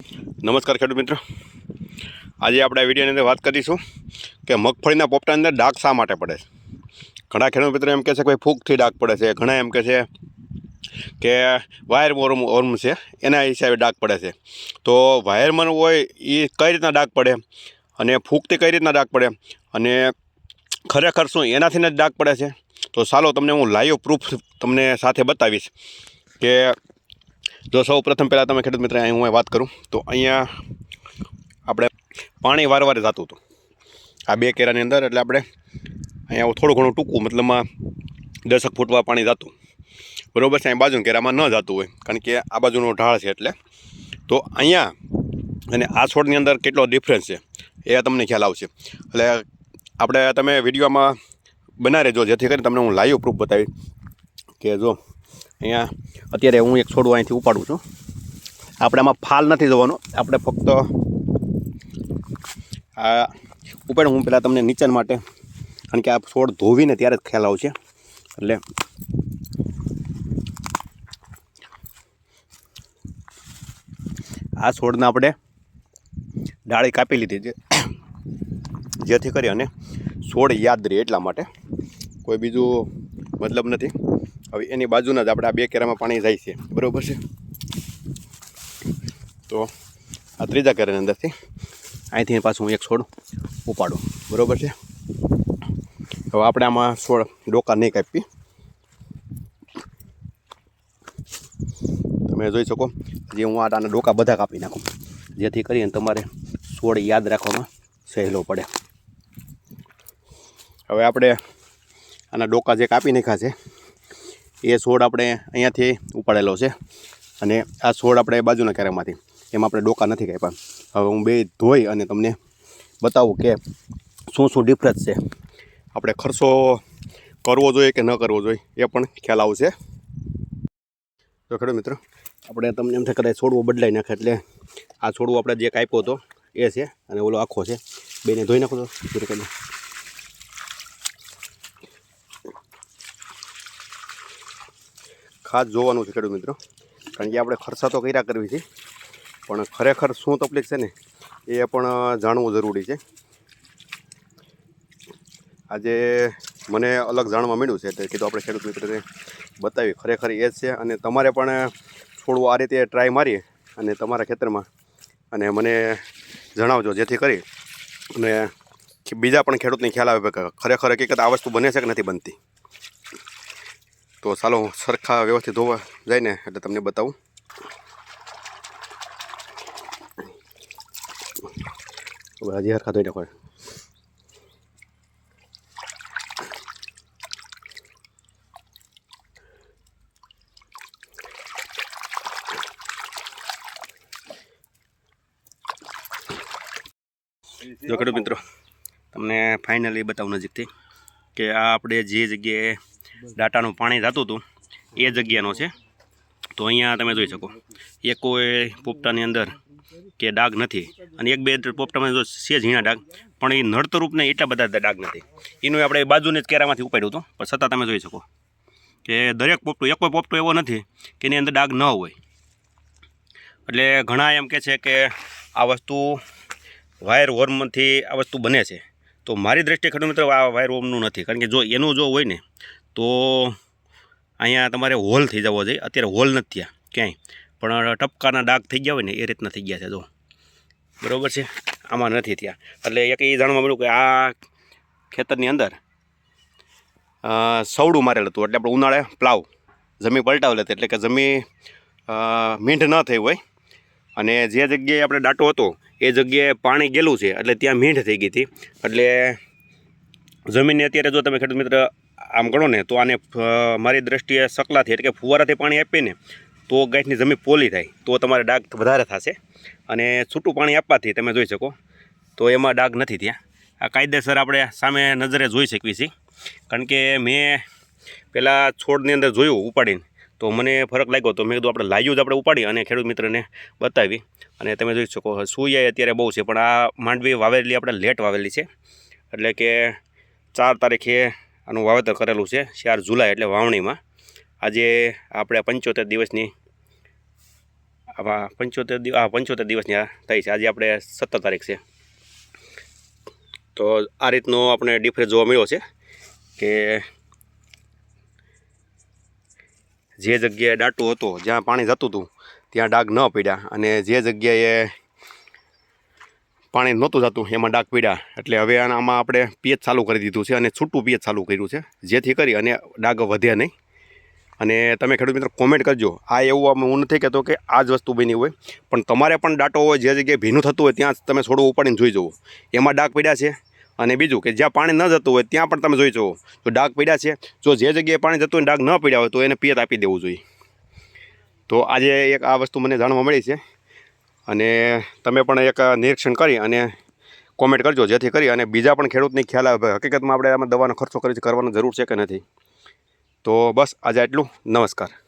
નમસ્કાર ખેડૂત મિત્રો. આજે આપણે આ વિડીયોની અંદર વાત કરીશું કે મગફળીના પોપટાની અંદર ડાઘ શા માટે પડે છે? ઘણા ખેડૂત મિત્રો એમ કહે છે કે ભાઈ ફૂગથી ડાઘ પડે છે. ઘણા એમ કહે છે કે વાયર ઓર્મ ઓર્મ છે, એના હિસાબે ડાઘ પડે છે. તો વાયરમન હોય એ કઈ રીતના ડાઘ પડે? અને ફૂગથી કઈ રીતના ડાઘ પડે? અને ખરેખર શું એનાથી જ ડાઘ પડે છે? તો ચાલો તમને હું લાઈવ પ્રૂફ તમને સાથે બતાવીશ કે જો સૌ પ્રથમ પહેલાં તમે ખેડૂત મિત્ર અહીં હું વાત કરું, તો અહીંયા આપણે પાણી વારવાર જતું હતું. આ બે કેરાની અંદર, એટલે આપણે અહીંયા થોડું ઘણું ટૂંકું મતલબમાં દસક ફૂટવા પાણી જતું. બરોબર છે, અહીં બાજુ કેરામાં ન જતું હોય, કારણ કે આ બાજુનો ઢાળ છે એટલે. તો અહીંયા, અને આ છોડની અંદર કેટલો ડિફરન્સ છે, એ તમને ખ્યાલ આવશે. એટલે આપણે તમે વિડીયોમાં બનાવી રહેજો જેથી કરીને તમને હું લાઈવ પ્રૂફ બતાવી કે જો અહીંયા અત્યારે હું એક છોડું અહીંથી ઉપાડું છું. આપણે આમાં ફાલ નથી જવાનો. આપણે ફક્ત આ ઉપાડ હું પહેલાં તમને નીચેન માટે. કારણ કે આ છોડ ધોવીને ત્યારે જ ખ્યાલ આવશે. એટલે આ છોડને આપણે ડાળી કાપી લીધી છે. જેથી કરી અને છોડ યાદ રહે એટલા માટે. કોઈ બીજું મતલબ નથી. હવે એની બાજુના જ આપણે આ બે કેરામાં પાણી જાય છે. બરાબર છે? તો આ ત્રીજા કેરાની અંદરથી અહીંથી પાછું હું એક છોડ ઉપાડું. બરાબર છે? હવે આપણે આમાં છોડ ડોકા નહીં કાપી. તમે જોઈ શકો જે હું આના ડોકા બધા કાપી નાખું. જેથી કરીને તમારે છોડ યાદ રાખવામાં સહેલો પડે. હવે આપણે આના ડોકા જે કાપી નાખ્યા છે એ છોડ આપણે અહીંયાથી ઉપાડેલો છે. અને આ છોડ આપણે બાજુના કેરામાંથી, એમાં આપણે ડોકા નથી કાપ્યા. હવે હું બે ધોઈ અને તમને બતાવું કે શું શું ડિફરન્સ છે. આપણે ખર્ચો કરવો જોઈએ કે ન કરવો જોઈએ, એ પણ ખ્યાલ આવશે. તો ખરો મિત્રો, આપણે તમને એમ થાય કદાચ છોડવો બદલાઈ નાખે એટલે આ છોડવો આપણે જે કાપ્યો હતો એ છે અને ઓલો આખો છે. બેને ધોઈ નાખો તો પૂરી કરી ખાસ જોવાનું છે ખેડૂત મિત્રો. કારણ કે આપણે ખર્ચા તો કર્યા કરવી છે. પણ ખરેખર શું તકલીફ છે ને, એ પણ જાણવું જરૂરી છે. આજે મને અલગ જાણવા મળ્યું છે, એટલે કીધું આપણે ખેડૂત મિત્રને બતાવી ખરેખર એ જ છે. અને તમારે પણ થોડું આ રીતે ટ્રાય મારી અને તમારા ખેતરમાં. અને મને જણાવજો જેથી કરી. અને બીજા પણ ખેડૂતને ખ્યાલ આવે કે ખરેખર હકીકત આ વસ્તુ બને છે કે નથી બનતી? તો ચાલો હું સરખા વ્યવસ્થિત ધોવા જાય ને એટલે તમને બતાવું. હજી સરખા ધોઈ નાખો જો ખેડૂત મિત્રો, તમને ફાઇનલી બતાવું નજીકથી કે આ આપણે જે જગ્યાએ ડાટાનું પાણી જતું હતું. એ જગ્યાનો છે. તો અહીંયા તમે જોઈ શકો. એક કોઈ પોપટાની અંદર કે ડાઘ નથી. અને એક બે પોપટામાં જો છે ઝીણા ડાઘ. પણ એ નડતરૂપને એટલા બધા ડાઘ નથી. એનું આપણે બાજુની જ કેરામાંથી ઉપાડ્યું હતું. પણ છતાં તમે જોઈ શકો કે દરેક પોપટું, એક કોઈ પોપટો એવો નથી કે એની અંદર ડાઘ ન હોય. એટલે ઘણા એમ કહે છે કે આ વસ્તુ વાયર વોર્મથી આ વસ્તુ બને છે. તો મારી દ્રષ્ટિએ ખેડૂત મિત્રો, આ વાયર વોર્મનું નથી. કારણ કે જો એનું જો હોય ને તો અહીંયા તમારે હોલ થઈ જવો જોઈએ. અત્યારે હોલ નથી થયા ક્યાંય. પણ ટપકાના ડાઘ થઈ ગયા હોય ને, એ રીતના થઈ ગયા છે, જો. બરાબર છે? આમાં નથી થયા એટલે એક એ જાણવા મળ્યું કે આ ખેતરની અંદર સવડું મારેલ હતું. એટલે આપણે ઉનાળે પ્લાવ જમીન પલટાવેલ હતી. એટલે કે જમીન મીંઢ ન થઈ હોય. અને જે જગ્યાએ આપણે ડાટો હતો, એ જગ્યાએ પાણી ગયેલું છે. એટલે ત્યાં મીંઢ થઈ ગઈ હતી. એટલે જમીનને અત્યારે જો તમે ખેડૂત મિત્ર આમ ગણો ને, તો આને મારી દ્રષ્ટિએ સકલાથી એટલે કે ફુવારાથી પાણી આપીએ ને તો ગાંઠની જમીન પોલી થાય, તો તમારે ડાઘ વધારે થશે. અને છૂટું પાણી આપવાથી તમે જોઈ શકો, તો એમાં ડાઘ નથી ત્યાં આ કાયદેસર આપણે સામે નજરે જોઈ શકીએ છીએ કારણ કે મેં પહેલાં છોડની અંદર જોયું ઉપાડીને, તો મને ફરક લાગ્યો, તો મેં કીધું આપણે લાવ્યું જ આપણે ઉપાડી અને ખેડૂત મિત્રને બતાવી. અને તમે જોઈ શકો સૂર્ય અત્યારે બહુ છે, પણ આ માંડવી વાવેલી આપણે લેટ વાવેલી છે. એટલે કે ચાર તારીખે આનું વાવેતર કરેલું છે ચાર જુલાઈ એટલે વાવણીમાં. આજે આપણે પંચોતેર દિવસની આવા પંચોતેર દિવસ આ પંચોતેર દિવસની આ થઈ છે. આજે આપણે સત્તર તારીખ છે. તો આ રીતનો આપણે ડિફરન્સ જોવા મળ્યો છે કે જે જગ્યાએ ડાટું હતું, જ્યાં પાણી જતું હતું, ત્યાં ડાઘ ન પડ્યા અને જે જગ્યાએ પાણી નહોતું જતું, એમાં ડાક પીડા એટલે હવે આમાં આપણે પીએચ ચાલુ કરી દીધું છે અને છૂટું પીએચ ચાલુ કર્યું છે. જેથી કરી અને ડાઘ વધ્યા નહીં. અને તમે ખેડૂત મિત્રો કોમેન્ટ કરજો. આ એવું હું નથી કહેતો કે આ જ વસ્તુ બની હોય. પણ તમારે પણ ડાટો હોય, જે જગ્યાએ ભીનું થતું હોય, ત્યાં તમે છોડવું ઉપાડીને જોઈ જુઓ. એમાં ડાક પીડ્યા છે. અને બીજું કે જ્યાં પાણી ન જતું હોય, ત્યાં પણ તમે જોઈ જુઓ. જો ડાઘ પીડ્યા છે, જો જે જગ્યાએ પાણી જતું હોય, ડાક ન પીડ્યા હોય, તો એને પિયત આપી દેવું જોઈએ. તો આજે એક આ વસ્તુ મને જાણવા મળી છે. અને તમે પણ એક નિરીક્ષણ કરી અને કોમેન્ટ કરજો, જેથી કરી અને બીજા પણ ખેડૂતની ખ્યાલ આવે. હકીકતમાં આપણે આમાં દવાનો ખર્ચો કરી કરવાનો જરૂર છે કે નથી? તો બસ, આજે આટલું. નમસ્કાર.